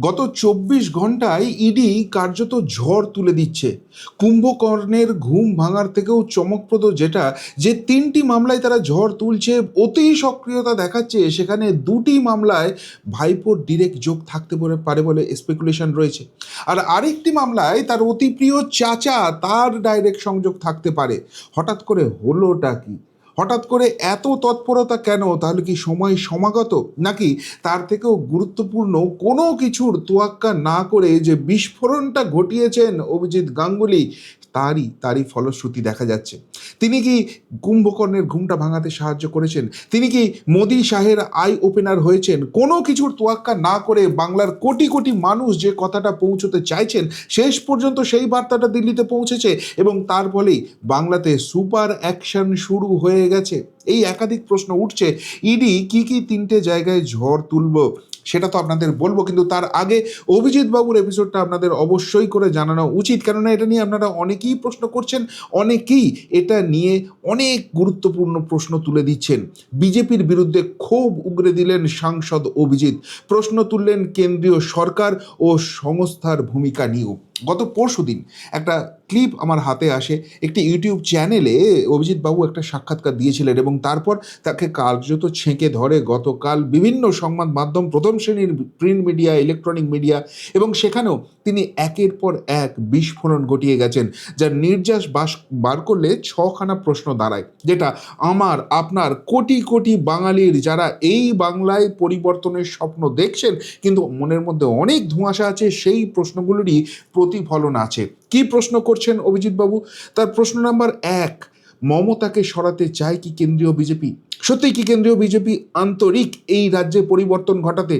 গত চব্বিশ ঘন্টায় ইডি কার্যত ঝড় তুলে দিচ্ছে। কুম্ভকর্ণের ঘুম ভাঙার থেকেও চমকপ্রদ যেটা, যে তিনটি মামলায় তারা ঝড় তুলছে, অতি সক্রিয়তা দেখাচ্ছে, সেখানে দুটি মামলায় ভাইপোর ডিরেক্ট যোগ থাকতে পারে- বলে স্পেকুলেশন রয়েছে। আর আরেকটি মামলায় তার অতি প্রিয় চাচা, তার ডাইরেক্ট সংযোগ থাকতে পারে। হঠাৎ করে হলোটা কি? হঠাৎ করে এত তৎপরতা কেন? তাহলে কি সময় সমাগত? নাকি তার থেকেও গুরুত্বপূর্ণ কোনো কিছুর তোয়াক্কা না করে যে বিস্ফোরণটা ঘটিয়েছেন অভিজিৎ গাঙ্গুলি, তারই তারই ফলশ্রুতি দেখা যাচ্ছে। তিনি কি কুম্ভকর্ণের ঘুমটা ভাঙাতে সাহায্য করেছেন? তিনি কি মোদি শাহের আই ওপেনার হয়েছেন? কোনো কিছুর তোয়াক্কা না করে বাংলার কোটি কোটি মানুষ যে কথাটা পৌঁছতে চাইছেন, শেষ পর্যন্ত সেই বার্তাটা দিল্লিতে পৌঁছেছে এবং তার ফলেই বাংলাতে সুপার অ্যাকশন শুরু হয়ে গেছে? এই একাধিক প্রশ্ন উঠছে। ইডি কি কি তিনটে জায়গায় ঝড় তুলব? সেটা তো আপনাদের বলব, কিন্তু তার আগে অভিজিৎ বাবুর এপিসোডটা আপনাদের অবশ্যই করে জানানো উচিত। কেননা এটা নিয়ে আপনারা অনেকেই প্রশ্ন করছেন, অনেকেই এটা নিয়ে অনেক গুরুত্বপূর্ণ প্রশ্ন তুলে দিচ্ছেন। বিজেপির বিরুদ্ধে ক্ষোভ উগরে দিলেন সাংসদ অভিজিৎ। প্রশ্ন তুললেন কেন্দ্রীয় সরকার ও সংস্থার ভূমিকা নিয়েও। গত পরশু দিন একটা ক্লিপ আমার হাতে আসে, একটি ইউটিউব চ্যানেলে অভিজিৎ বাবু একটা সাক্ষাৎকার দিয়েছিলেন এবং তারপর তাকে কার্যত ছেঁকে ধরে গতকাল বিভিন্ন সংবাদ মাধ্যম, প্রথম শ্রেণির প্রিন্ট মিডিয়া ইলেকট্রনিক মিডিয়া এবং সেখানেও তিনি একের পর এক বিস্ফোরণ ঘটিয়ে গেছেন, যার নির্যাস বাস, বার করলে ছখানা প্রশ্ন দাঁড়ায়, যেটা আমার, আপনার কোটি কোটি বাঙালির যারা এই বাংলায় পরিবর্তনের স্বপ্ন দেখছেন, কিন্তু মনের মধ্যে অনেক ধোঁয়াশা আছে, সেই প্রশ্নগুলোরই প্রতিফলন আছে। কি প্রশ্ন করছেন অভিজিৎ বাবু তার প্রশ্ন নাম্বার এক, মমতাকে সরাতে চায় কি কেন্দ্রীয় বিজেপি? সত্যি কি কেন্দ্রীয় বিজেপি আন্তরিক এই রাজ্যে পরিবর্তন ঘটাতে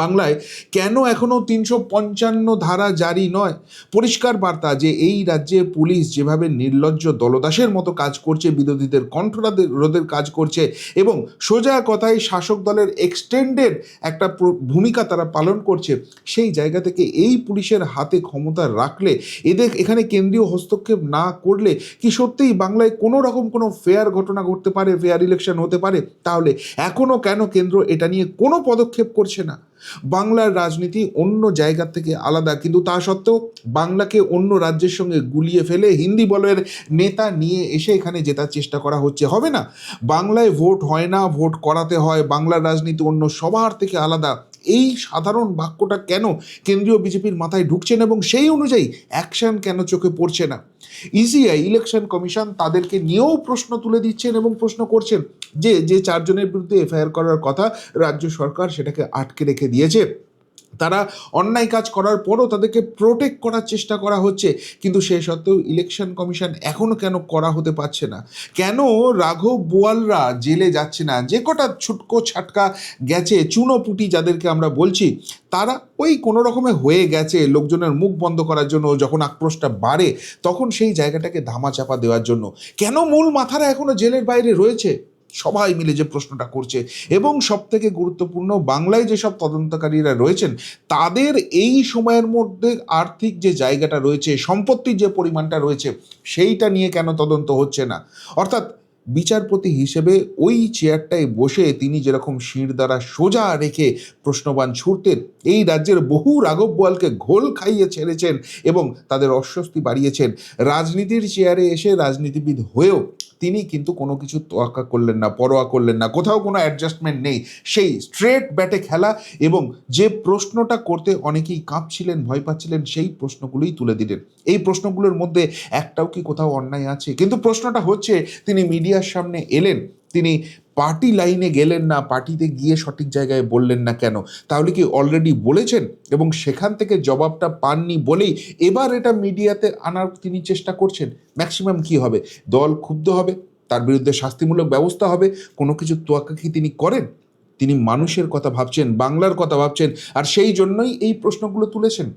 বাংলায় কেন এখনও তিনশো পঞ্চান্ন ধারা জারি নয়? পরিষ্কার বার্তা যে এই রাজ্যে পুলিশ যেভাবে নির্লজ্জ দলদাসের মতো কাজ করছে, বিরোধীদের কণ্ঠরাদের রোধের কাজ করছে এবং সোজা কথায় শাসক দলের এক্সটেন্ডেড একটা ভূমিকা তারা পালন করছে, সেই জায়গা থেকে এই পুলিশের হাতে ক্ষমতা রাখলে, এদের এখানে কেন্দ্রীয় হস্তক্ষেপ না করলে কি সত্যিই বাংলায় কোনো রকম কোনো ফেয়ার ঘটনা ঘটতে পারে ফেয়ার ইলেকশন হতে পারে? তাহলে এখনও কেন কেন্দ্র এটা নিয়ে কোনো পদক্ষেপ করছে না? বাংলার রাজনীতি অন্য জায়গার থেকে আলাদা, কিন্তু তা সত্ত্বেও বাংলাকে অন্য রাজ্যের সঙ্গে গুলিয়ে ফেলে হিন্দি বলের নেতা নিয়ে এসে এখানে জেতার চেষ্টা করা হচ্ছে। হবে না? বাংলায় ভোট হয় না, ভোট করাতে হয়। বাংলার রাজনীতি অন্য সবার থেকে আলাদা। এই সাধারণ বাক্যটা কেন কেন্দ্রীয় বিজেপির মাথায় ঢুকছে না এবং সেই অনুযায়ী অ্যাকশন কেন চোখে পড়ছে না? ইসিআই ইলেকশন কমিশন তাদেরকে নিয়েও প্রশ্ন তুলে দিচ্ছেন এবং প্রশ্ন করছেন যে যে চারজনের বিরুদ্ধে এফআইআর করার কথা রাজ্য সরকার সেটাকে আটকে রেখে দিয়েছে। তারা অন্যায় কাজ করার পরও তাদেরকে প্রোটেক্ট করার চেষ্টা করা হচ্ছে। কিন্তু সে সত্ত্বেও ইলেকশন কমিশন এখনও কেন করা হতে পারছে না? কেন রাঘব বোয়ালরা জেলে যাচ্ছে না? যে কটা ছুটকো ছাটকা গেছে, চুনোপুটি যাদেরকে আমরা বলছি, তারা ওই কোনো রকমে হয়ে গেছে লোকজনের মুখ বন্ধ করার জন্য, যখন আক্রোশটা বাড়ে, তখন সেই জায়গাটাকে ধামাচাপা দেওয়ার জন্য। কেন মূল মাথারা এখনও জেলের বাইরে রয়েছে? সবাই মিলে যে প্রশ্নটা করছে। এবং সব থেকে গুরুত্বপূর্ণ, বাংলায় যেসব তদন্তকারীরা রয়েছেন, তাদের এই সময়ের মধ্যে আর্থিক যে জায়গাটা রয়েছে, সম্পত্তির যে পরিমাণটা রয়েছে, সেইটা নিয়ে কেন তদন্ত হচ্ছে না? অর্থাৎ বিচারপতি হিসেবে ওই চেয়ারটায় বসে তিনি যেরকম শির দ্বারা সোজা রেখে প্রশ্নবান ছুটতেন এই রাজ্যের বহু রাঘব বোয়ালকে ঘোল খাইয়ে ছেড়েছেন এবং তাদের অস্বস্তি বাড়িয়েছেন। রাজনীতির চেয়ারে এসে রাজনীতিবিদ হয়েও তিনি কিন্তু কোনো কিছু তোয়াক্কা করলেন না, পরোয়া করলেন না, কোথাও কোনো অ্যাডজাস্টমেন্ট নেই। সেই স্ট্রেট ব্যাটে খেলা এবং যে প্রশ্নটা করতে অনেকেই কাঁপছিলেন, ভয় পাচ্ছিলেন, সেই প্রশ্নগুলোই তুলে দিলেন। এই প্রশ্নগুলোর মধ্যে একটাও কি কোথাও অন্যায় আছে? কিন্তু প্রশ্নটা হচ্ছে, তিনি মিডিয়ার সামনে এলেন, তিনি পার্টি লাইনে গেলেন না, পার্টিতে গিয়ে সঠিক জায়গায় বললেন না কেন? তাহলে কি অলরেডি বলেছেন? এবং সেখান থেকে জবাবটা পাননি বলেই এবার এটা মিডিয়াতে আনার তিনি চেষ্টা করছেন। ম্যাক্সিমাম কি হবে? দল ক্ষুব্ধ হবে, তার বিরুদ্ধে শাস্তিমূলক ব্যবস্থা হবে, কোনো কিছু তোয়াক্কা কি তিনি করেন? তিনি মানুষের কথা ভাবছেন, বাংলার কথা ভাবছেন, আর সেই জন্যই এই প্রশ্নগুলো তুলেছেন।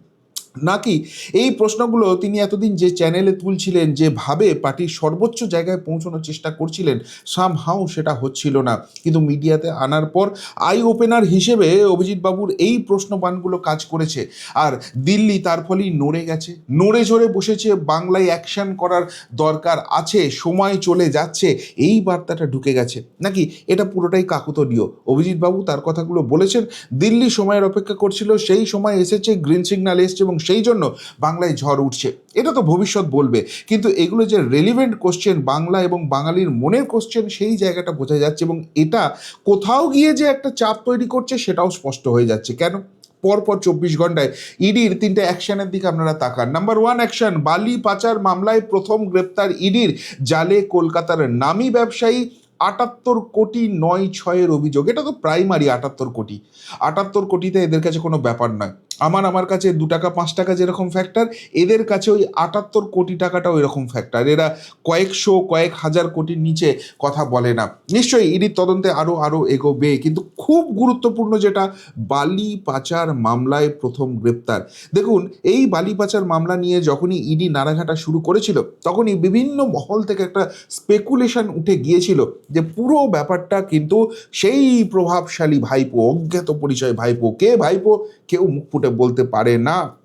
নাকি এই প্রশ্নগুলো তিনি এতদিন যে চ্যানেলে তুলছিলেন যেভাবে পার্টির সর্বোচ্চ জায়গায় পৌঁছানোর চেষ্টা করছিলেন সাম হাউ সেটা হচ্ছিল না। কিন্তু মিডিয়াতে আনার পর আই ওপেনার হিসেবে অভিজিৎ বাবুর এই প্রশ্নবানগুলো কাজ করেছে। আর দিল্লি তার ফলেই নড়ে গেছে, নড়ে চড়ে বসেছে, বাংলায় অ্যাকশন করার দরকার আছে, সময় চলে যাচ্ছে, এই বার্তাটা ঢুকে গেছে। নাকি এটা পুরোটাই কাকুতলীয়? অভিজিৎ বাবু তার কথাগুলো বলেছেন, দিল্লি সময়ের অপেক্ষা করছিল, সেই সময় এসেছে গ্রিন সিগন্যাল এসছে এবং সেই জন্য বাংলায় ঝড় উঠছে। এটা তো ভবিষ্যৎ বলবে। কিন্তু এগুলো যে রেলিভেন্ট কোশ্চেন বাংলা এবং বাঙালির মনের কোশ্চেন সেই জায়গাটা বোঝা যাচ্ছে এবং এটা কোথাও গিয়ে যে একটা চাপ তৈরি করছে সেটাও স্পষ্ট হয়ে যাচ্ছে। কেন? পরপর চব্বিশ ঘন্টায় ইডির তিনটে অ্যাকশনের দিকে আপনারা তাকান। নাম্বার ওয়ান অ্যাকশন বালি পাচার মামলায় প্রথম গ্রেপ্তার ইডির জালে কলকাতার নামী ব্যবসায়ী আটাত্তর কোটি নয় ছয়ের অভিযোগ। এটা তো প্রাইমারি আটাত্তর কোটি। আটাত্তর কোটিতে এদের কাছে কোনো ব্যাপার নয়। আমার আমার কাছে দু টাকা, পাঁচ টাকা যেরকম ফ্যাক্টর এদের কাছে ওই আটাত্তর কোটি টাকাটাও এরকম ফ্যাক্টর এরা কয়েকশো, কয়েক হাজার কোটির নিচে কথা বলে না। নিশ্চয়ই ইডির তদন্তে আরও আরও এগোবে, কিন্তু খুব গুরুত্বপূর্ণ যেটা, বালি পাচার মামলায় প্রথম গ্রেপ্তার। দেখুন, এই বালি পাচার মামলা নিয়ে যখনই ইডি নাড়াঘাটা শুরু করেছিল, তখনই বিভিন্ন মহল থেকে একটা স্পেকুলেশন উঠে গিয়েছিল যে পুরো ব্যাপারটা কিন্তু সেই প্রভাবশালী ভাইপো, অজ্ঞাত পরিচয় ভাইপো, কে ভাইপো, কেউ মুখ ফুটে বলতে পারে না।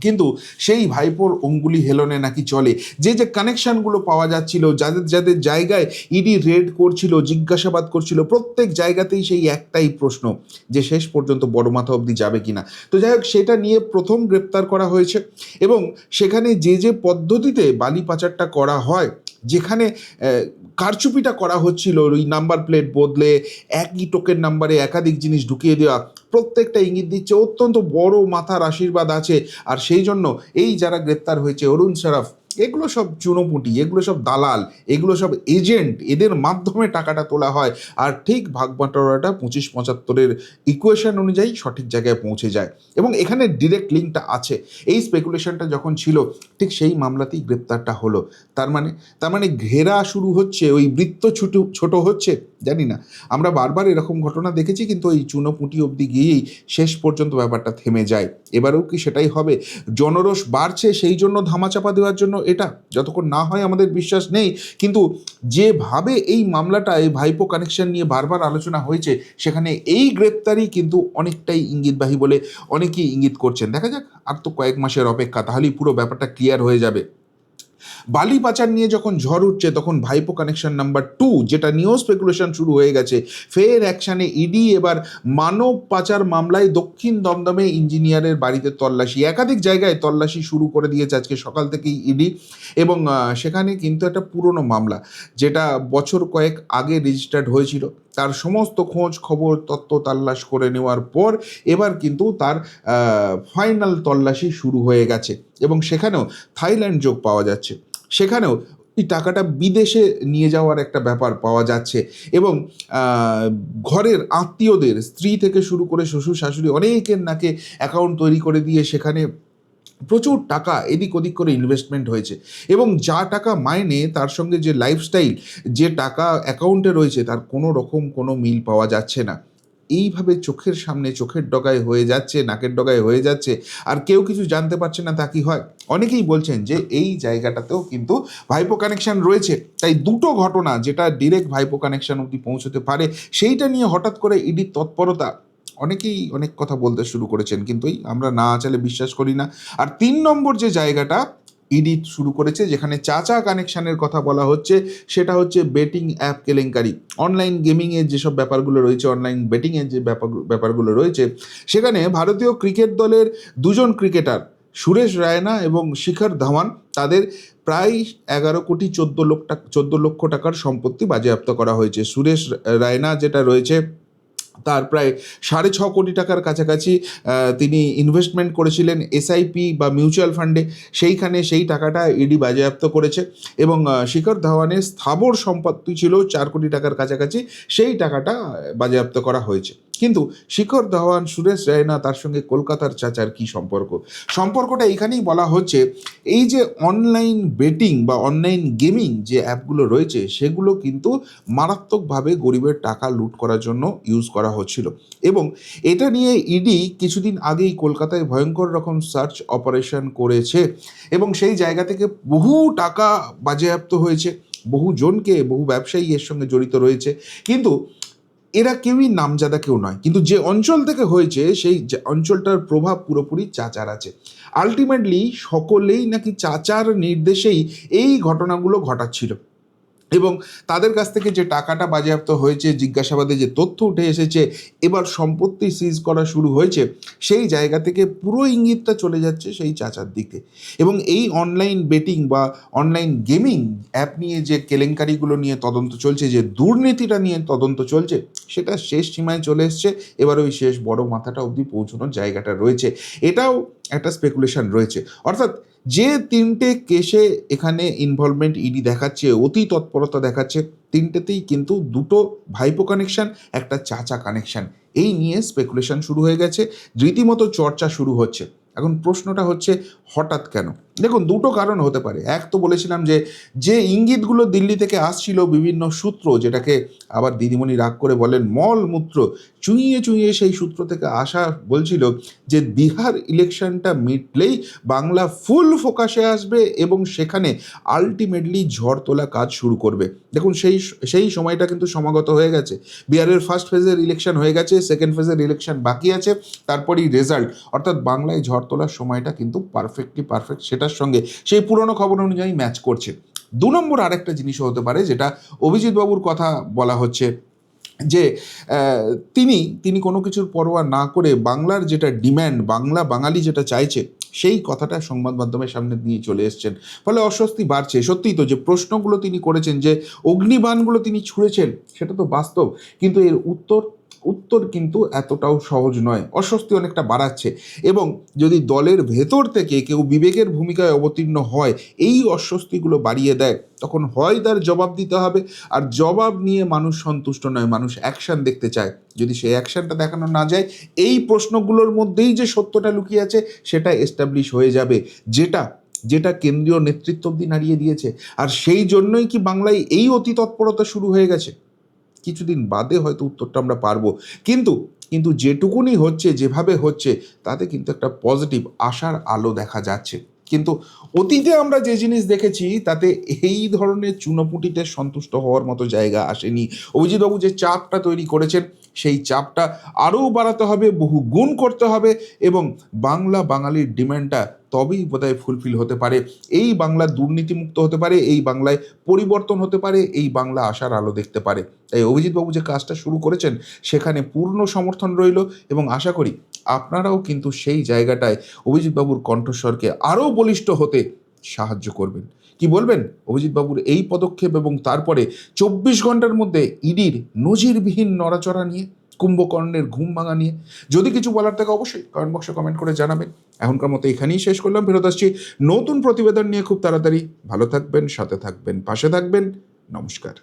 কিন্তু সেই ভাইপোর অঙ্গুলি হেলনে নাকি চলে। যে যে কানেকশনগুলো পাওয়া যাচ্ছিল, যাদের যাদের জায়গায় ইডি রেড করছিল, জিজ্ঞাসাবাদ করছিল, প্রত্যেক জায়গাতেই সেই একটাই প্রশ্ন, যে শেষ পর্যন্ত বড় মাথা অবধি যাবে কিনা। তো যাই হোক, সেটা নিয়ে প্রথম গ্রেপ্তার করা হয়েছে এবং সেখানে যে যে পদ্ধতিতে বালি পাচারটা করা হয় যেখানে কারচুপিটা করা হচ্ছিল, ওই নাম্বার প্লেট বদলে একই টোকেন নাম্বারে একাধিক জিনিস ঢুকিয়ে দেওয়া। প্রত্যেকটা ইঙ্গিত দিচ্ছে, অত্যন্ত বড় মাথার আশীর্বাদ আছে। আর সেই জন্য এই যারা গ্রেপ্তার হয়েছে, অরুণ সারাফ এগুলো সব চুনোপুটি, এগুলো সব দালাল, এগুলো সব এজেন্ট এদের মাধ্যমে টাকাটা তোলা হয়। আর ঠিক ভাগ বাটোয়ারাটা পঁচিশ পঁচাত্তরের ইকুয়েশন অনুযায়ী সঠিক জায়গায় পৌঁছে যায়। এবং এখানে ডিরেক্ট লিঙ্কটা আছে। এই স্পেকুলেশনটা যখন ছিল, ঠিক সেই মামলাতেই গ্রেপ্তারটা হলো। তার মানে তার মানে ঘেরা শুরু হচ্ছে, ওই বৃত্ত ছোট ছোট হচ্ছে, জানি না। আমরা বারবার এরকম ঘটনা দেখেছি, কিন্তু ওই চুনোপুটি অবধি গিয়েই শেষ পর্যন্ত ব্যাপারটা থেমে যায়। এবারেও কি সেটাই হবে? জনরোষ বাড়ছে, সেই জন্য ধামাচাপা দেওয়ার জন্য এটা, যতক্ষণ না হয় আমাদের বিশ্বাস নেই, কিন্তু যেভাবে এই মামলাটা এই ভাইপো কানেকশন নিয়ে বারবার আলোচনা হয়েছে, সেখানে এই গ্রেপ্তারই কিন্তু অনেকটাই ইঙ্গিতবাহী বলে অনেকেই ইঙ্গিত করছেন। দেখা যাক, আর তো কয়েক মাসের অপেক্ষা, তাহলেই পুরো ব্যাপারটা ক্লিয়ার হয়ে যাবে। বালি পাচার নিয়ে যখন ঝড় উঠছে, তখন ভাইপো কানেকশন নাম্বার টু যেটা নিয়েও স্পেকুলেশন শুরু হয়ে গেছে। ফের অ্যাকশানে ইডি এবার মানব পাচার মামলায় দক্ষিণ দমদমে ইঞ্জিনিয়ারের বাড়িতে তল্লাশি। একাধিক জায়গায় তল্লাশি শুরু করে দিয়েছে আজকে সকাল থেকেই ইডি এবং সেখানে কিন্তু একটা পুরনো মামলা, যেটা বছর কয়েক আগে রেজিস্টার্ড হয়েছিল। তার সমস্ত খোঁজ, খবর, তত্ত্ব তাল্লাশ করে নেওয়ার পর এবার কিন্তু তার ফাইনাল তল্লাশি শুরু হয়ে গেছে এবং সেখানেও থাইল্যান্ড যোগ পাওয়া যাচ্ছে। সেখানেও এই টাকাটা বিদেশে নিয়ে যাওয়ার একটা ব্যাপার পাওয়া যাচ্ছে এবং ঘরের আত্মীয়দের, স্ত্রী থেকে শুরু করে শ্বশুর শাশুড়ি অনেকের নাকে অ্যাকাউন্ট তৈরি করে দিয়ে সেখানে প্রচুর টাকা এদিক ওদিক করে ইনভেস্টমেন্ট হয়েছে। এবং যা টাকা মাইনে, তার সঙ্গে যে লাইফস্টাইল যে টাকা অ্যাকাউন্টে রয়েছে, তার কোনো রকম কোনো মিল পাওয়া যাচ্ছে না। এইভাবে চোখের সামনে চোখের ডগায় হয়ে যাচ্ছে, নাকের ডগায় হয়ে যাচ্ছে, আর কেউ কিছু জানতে পারছে না তা কি হয়? অনেকেই বলছেন যে এই জায়গাটাতেও কিন্তু ভাইপো কানেকশন রয়েছে। তাই দুটো ঘটনা যেটা ডিরেক্ট ভাইপো কানেকশন অবধি পৌঁছতে পারে, সেইটা নিয়ে হঠাৎ করে ইডির তৎপরতা অনেকেই অনেক কথা বলতে শুরু করেছেন, কিন্তু আমরা না আচালে বিশ্বাস করি না। আর তিন নম্বর যে জায়গাটা ইডি শুরু করেছে, যেখানে চাচা কানেকশানের কথা বলা হচ্ছে, সেটা হচ্ছে বেটিং অ্যাপ কেলেঙ্কারি। অনলাইন গেমিংয়ের যেসব ব্যাপারগুলো রয়েছে, অনলাইন বেটিংয়ের যে ব্যাপার, ব্যাপারগুলো রয়েছে, সেখানে ভারতীয় ক্রিকেট দলের দুজন ক্রিকেটার, সুরেশ রায়না এবং শিখর ধাওয়ান, তাদের প্রায় এগারো কোটি চোদ্দ লক্ষ টাকা চোদ্দ লক্ষ টাকার সম্পত্তি বাজেয়াপ্ত করা হয়েছে। সুরেশ রায়না যেটা রয়েছে তার প্রায় সাড়ে ছ কোটি টাকার কাছাকাছি তিনি ইনভেস্টমেন্ট করেছিলেন এসআইপি বা মিউচুয়াল ফান্ডে সেইখানে সেই টাকাটা ইডি বাজেয়াপ্ত করেছে এবং শিখর ধাওয়ানের স্থাবর সম্পত্তি ছিল চার কোটি টাকার কাছাকাছি, সেই টাকাটা বাজেয়াপ্ত করা হয়েছে। কিন্তু শিখর ধাওয়ান সুরেশ রায়না তার সঙ্গে কলকাতার চাচার কি সম্পর্ক? সম্পর্কটা এখানেই বলা হচ্ছে, এই যে অনলাইন বেটিং বা অনলাইন গেমিং যে অ্যাপগুলো রয়েছে, সেগুলো কিন্তু মারাত্মকভাবে গরিবের টাকা লুট করার জন্য ইউজ করা করা হচ্ছিল। এবং এটা নিয়ে ইডি কিছুদিন আগেই কলকাতায় ভয়ঙ্কর রকম সার্চ অপারেশন করেছে এবং সেই জায়গা থেকে বহু টাকা বাজেয়াপ্ত হয়েছে। বহু জনকে, বহু ব্যবসায়ী এর সঙ্গে জড়িত রয়েছে। কিন্তু এরা কেউই নামজাদা কেউ নয়। কিন্তু যে অঞ্চল থেকে হয়েছে, সেই অঞ্চলটার প্রভাব পুরোপুরি চাচার আছে। আলটিমেটলি সকলেই নাকি চাচার নির্দেশেই এই ঘটনাগুলো ঘটাচ্ছিল। এবং তাদের কাছ থেকে যে টাকাটা বাজেয়াপ্ত হয়েছে, জিজ্ঞাসাবাদে যে তথ্য উঠে এসেছে, এবার সম্পত্তি সিজ করা শুরু হয়েছে, সেই জায়গা থেকে পুরো ইঙ্গিতটা চলে যাচ্ছে সেই চাচার দিকে। এবং এই অনলাইন বেটিং বা অনলাইন গেমিং অ্যাপ নিয়ে যে কেলেঙ্কারিগুলো নিয়ে তদন্ত চলছে, যে দুর্নীতিটা নিয়ে তদন্ত চলছে, সেটা শেষ সীমায় চলে এসছে। এবার ওই শেষ বড় মাথাটা অবধি পৌঁছানোর জায়গাটা রয়েছে। এটাও একটা স্পেকুলেশন রয়েছে। অর্থাৎ যে তিনটে কেসে এখানে ইনভলভমেন্ট ইডি দেখাচ্ছে, অতি তৎপরতা দেখাচ্ছে, তিনটেতেই কিন্তু দুটো ভাইপো কানেকশান একটা চাচা কানেকশান এই নিয়ে স্পেকুলেশন শুরু হয়ে গেছে। রীতিমতো চর্চা শুরু হচ্ছে। এখন প্রশ্নটা হচ্ছে, হঠাৎ কেন? দেখুন, দুটো কারণ হতে পারে। এক তো বলেছিলাম যে যে ইঙ্গিতগুলো দিল্লি থেকে আসছিল বিভিন্ন সূত্র, যেটাকে আবার দিদিমণি রাগ করে বলেন মল মূত্র, চুইয়ে চুইয়ে সেই সূত্র থেকে আসা বলছিল যে, বিহার ইলেকশনটা মিটলেই বাংলা ফুল ফোকাসে আসবে এবং সেখানে আলটিমেটলি ঝড় তোলা কাজ শুরু করবে। দেখুন, সেই সেই সময়টা কিন্তু সমাগত হয়ে গেছে। বিহারের ফার্স্ট ফেজের ইলেকশন হয়ে গেছে সেকেন্ড ফেজের ইলেকশন বাকি আছে, তারপরেই রেজাল্ট অর্থাৎ বাংলায় ঝড় তোলার সময়টা কিন্তু পারফেক্টলি পারফেক্ট সেটার সঙ্গে সেই পুরনো খবর অনুযায়ী ম্যাচ করছে। দু নম্বর আরেকটা জিনিসও হতে পারে, যেটা অভিজিৎ বাবুর কথা বলা হচ্ছে যে তিনি তিনি কোনো কিছুর পরোয়া না করে বাংলার যেটা ডিম্যান্ড বাংলা বাঙালি যেটা চাইছে, সেই কথাটা সংবাদ মাধ্যমের সামনে নিয়ে চলে এসছেন। ফলে অস্বস্তি বাড়ছে। সত্যিই তো যে প্রশ্নগুলো তিনি করেছেন যে, অগ্নিবাণগুলো তিনি ছুঁড়েছেন, সেটা তো বাস্তব। কিন্তু এর উত্তর উত্তর কিন্তু এতটাও সহজ নয়। অস্বস্তি অনেকটা বাড়াচ্ছে এবং যদি দলের ভেতর থেকে কেউ বিবেকের ভূমিকায় অবতীর্ণ হয়, এই অস্বস্তিগুলো বাড়িয়ে দেয়, তখন হয় তার জবাব দিতে হবে। আর জবাব নিয়ে মানুষ সন্তুষ্ট নয়, মানুষ অ্যাকশন দেখতে চায়। যদি সেই অ্যাকশনটা দেখানো না যায়, এই প্রশ্নগুলোর মধ্যেই যে সত্যটা লুকিয়ে আছে, সেটা এস্টাবলিশ হয়ে যাবে। যেটা যেটা কেন্দ্রীয় নেতৃত্ব অব্দি নাড়িয়ে দিয়েছে। আর সেই জন্যই কি বাংলায় এই অতি তৎপরতা শুরু হয়ে গেছে? কিছুদিন বাদে হয়তো উত্তরটা আমরা পারব। কিন্তু কিন্তু যেটুকুনি হচ্ছে, যেভাবে হচ্ছে, তাতে কিন্তু একটা পজিটিভ আশার আলো দেখা যাচ্ছে। কিন্তু অতীতে আমরা যে জিনিস দেখেছি, তাতে এই ধরনের চুনোপুটিতে সন্তুষ্ট হওয়ার মতো জায়গা আসেনি। অভিজিৎবাবু যে চাপটা তৈরি করেছেন, সেই চাপটা আরও বাড়াতে হবে, বহু গুণ করতে হবে এবং বাংলা বাঙালির ডিমান্ডটা তবেই বোধহয় ফুলফিল হতে পারে। এই বাংলা দুর্নীতিমুক্ত হতে পারে, এই বাংলায় পরিবর্তন হতে পারে, এই বাংলা আশার আলো দেখতে পারে। তাই অভিজিৎবাবু যে কাজটা শুরু করেছেন, সেখানে পূর্ণ সমর্থন রইল এবং আশা করি আপনারাও কিন্তু সেই জায়গাটায় অভিজিৎবাবুর কণ্ঠস্বরকে আরও বলিষ্ঠ হতে সাহায্য করবেন। কি বলবেন অভিজিৎবাবুর এই পদক্ষেপ এবং তারপরে চব্বিশ ঘণ্টার মধ্যে ইডির নজিরবিহীন নড়াচড়া নিয়ে? কুম্ভকর্ণের ঘুম ভাঙা নিয়ে। যদি কিছু বলার থাকে অবশ্যই কমেন্ট বক্সে কমেন্ট করে জানাবেন। এখনকার মতো এখানেই শেষ করলাম, ফেরত আসছি নতুন প্রতিবেদন নিয়ে খুব তাড়াতাড়ি। ভালো থাকবেন, সাথে থাকবেন, পাশে থাকবেন, নমস্কার।